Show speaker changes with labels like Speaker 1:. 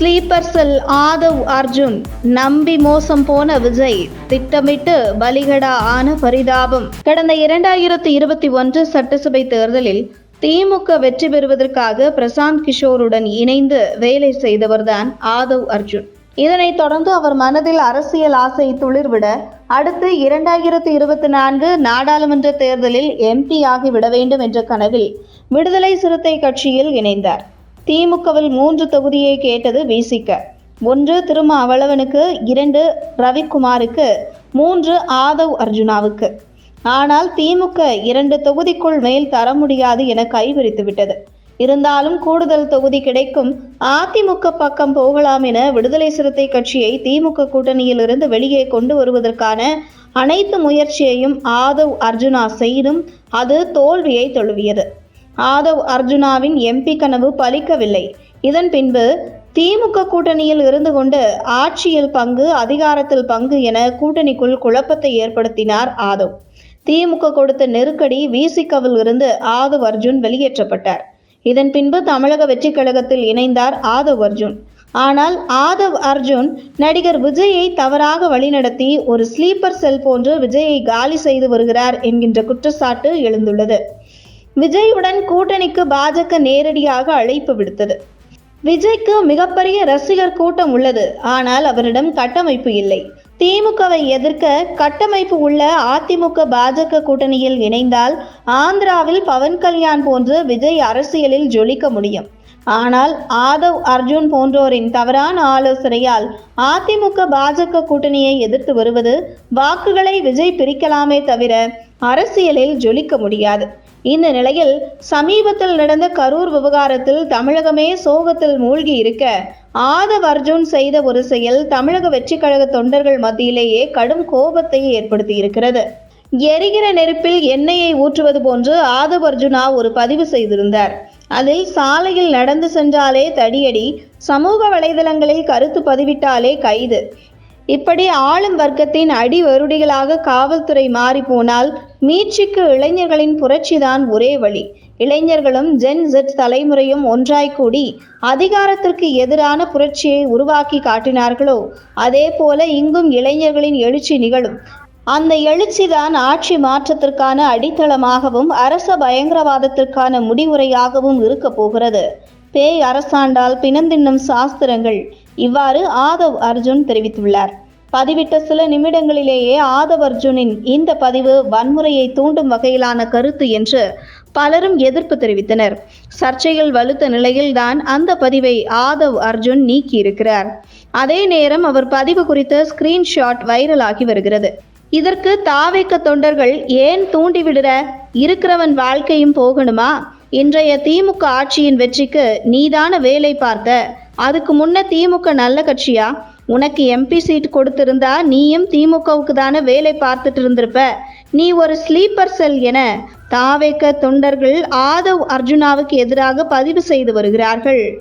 Speaker 1: Sleeper செல் ஆதவ் அர்ஜுன் நம்பி மோசம் போன விஜய் திட்டமிட்டு பலிகடா ஆன பரிதாபம். கடந்த இரண்டாயிரத்தி இருபத்தி ஒன்று சட்டசபை தேர்தலில் திமுக வெற்றி பெறுவதற்காக பிரசாந்த் கிஷோருடன் இணைந்து வேலை செய்தவர்தான் ஆதவ் அர்ஜுன். இதனைத் தொடர்ந்து அவர் மனதில் அரசியல் ஆசை துளிர்விட அடுத்து இரண்டாயிரத்தி இருபத்தி நான்கு நாடாளுமன்ற தேர்தலில் எம்பி ஆகிவிட வேண்டும் என்ற கனவில் விடுதலை சிறுத்தை கட்சியில் இணைந்தார். திமுகவில் மூன்று தொகுதியை கேட்டது விசிக ஒன்று திரும அவளவனுக்கு இரண்டு ரவிக்குமாருக்கு மூன்று ஆதவ் அர்ஜுனாவுக்கு. ஆனால் திமுக இரண்டு தொகுதிக்குள் மேல் தர முடியாது என கைவிரித்து விட்டது இருந்தாலும் கூடுதல் தொகுதி கிடைக்கும். அதிமுக பக்கம் போகலாம் என விடுதலை சிறுத்தை கட்சியை திமுக கூட்டணியிலிருந்து வெளியே கொண்டு வருவதற்கான அனைத்து முயற்சியையும் ஆதவ் அர்ஜுனா செய்தும் அது தோல்வியை தழுவியது. ஆதவ் அர்ஜுனாவின் எம்பி கனவு பலிக்கவில்லை. இதன் பின்பு திமுக கூட்டணியில் இருந்து கொண்டு ஆட்சியில் பங்கு அதிகாரத்தில் பங்கு என கூட்டணிக்குள் குழப்பத்தை ஏற்படுத்தினார் ஆதவ். திமுக கொடுத்த நெருக்கடி விசிகவில் இருந்து ஆதவ் அர்ஜுன் வெளியேற்றப்பட்டார். இதன் பின்பு தமிழக வெற்றி கழகத்தில் இணைந்தார் ஆதவ் அர்ஜுன். ஆனால் ஆதவ் அர்ஜுன் நடிகர் விஜயை தவறாக வழிநடத்தி ஒரு ஸ்லீப்பர் செல் போன்று விஜயை காலி செய்து வருகிறார் என்கின்ற குற்றச்சாட்டு எழுந்துள்ளது. விஜயுடன் கூட்டணிக்கு பாஜக நேரடியாக அழைப்பு விடுத்தது. விஜய்க்கு மிகப்பெரிய ரசிகர் கூட்டம் உள்ளது. ஆனால் அவரிடம் கட்டமைப்பு இல்லை. திமுகவை எதிர்க்க கட்டமைப்பு உள்ள அதிமுக பாஜக கூட்டணியில் இணைந்தால் ஆந்திராவில் பவன் கல்யாண் போன்று விஜய் அரசியலில் ஜொலிக்க முடியும். ஆனால் ஆதவ் அர்ஜுன் போன்றோரின் தவறான ஆலோசனையால் அதிமுக பாஜக கூட்டணியை எதிர்த்து வருவது வாக்குகளை விஜய் பிரிக்கலாமே தவிர அரசியலில் ஜொலிக்க முடியாது. இந்த நிலையில் சமீபத்தில் நடந்த கரூர் விவகாரத்தில் தமிழகமே சோகத்தில் மூழ்கி இருக்க ஆதவ் அர்ஜுன் செய்த ஒரு செயல் தமிழக வெற்றிக் கழக தொண்டர்கள் மத்தியிலேயே கடும் கோபத்தை ஏற்படுத்தி இருக்கிறது. எரிகிற நெருப்பில் எண்ணெயை ஊற்றுவது போன்று ஆதவ் அர்ஜுனா ஒரு பதிவு செய்திருந்தார். அதில் சாலையில் நடந்து சென்றாலே தடியடி சமூக வலைதளங்களில் கருத்து பதிவிட்டாலே கைது. இப்படி ஆளும் வர்க்கத்தின் அடி வருடிகளாக காவல்துறை மாறி போனால் மீட்சிக்கு இளைஞர்களின் புரட்சிதான் ஒரே வழி. இளைஞர்களும் ஜென் ஜெட் தலைமுறையும் ஒன்றாய் கூடி அதிகாரத்திற்கு எதிரான புரட்சியை உருவாக்கி காட்டினார்களோ? அதே போல இங்கும் இளைஞர்களின் எழுச்சி நிகழும். அந்த எழுச்சிதான் ஆட்சி மாற்றத்திற்கான அடித்தளமாகவும் அரச பயங்கரவாதத்திற்கான முடிவுரையாகவும் இருக்க போகிறது. பேய் அரசாண்டால் பிணந்தின்னும் சாஸ்திரங்கள் இவ்வாறு ஆதவ் அர்ஜுன் தெரிவித்துள்ளார். பதிவிட்ட சில நிமிடங்களிலேயே ஆதவ் அர்ஜுனின் இந்த பதிவு வன்முறையை தூண்டும் வகையிலான கருத்து என்று பலரும் எதிர்ப்பு தெரிவித்தனர். சர்ச்சைகள் வலுத்த நிலையில்தான் அந்த பதிவை ஆதவ் அர்ஜுன் நீக்கியிருக்கிறார். அதே நேரம் அவர் பதிவு குறித்த ஸ்கிரீன்ஷாட் வைரலாகி வருகிறது. இதற்கு தாவேக்க தொண்டர்கள் ஏன் தூண்டிவிடுற? இருக்கிறவன் வாழ்க்கையும் போகணுமா? இன்றைய திமுக ஆட்சியின் வெற்றிக்கு நீதான வேலை பார்த்த அதுக்கு முன்ன திமுக நல்ல கட்சியா? உனக்கு எம்பி சீட் கொடுத்திருந்தா நீயும் திமுகவுக்கு தானே வேலை பார்த்துட்டு இருந்திருப்ப. நீ ஒரு ஸ்லீப்பர் செல் என தாவேக்க தொண்டர்கள் ஆதவ் அர்ஜுனாவுக்கு எதிராக பதிவு செய்து வருகிறார்கள்.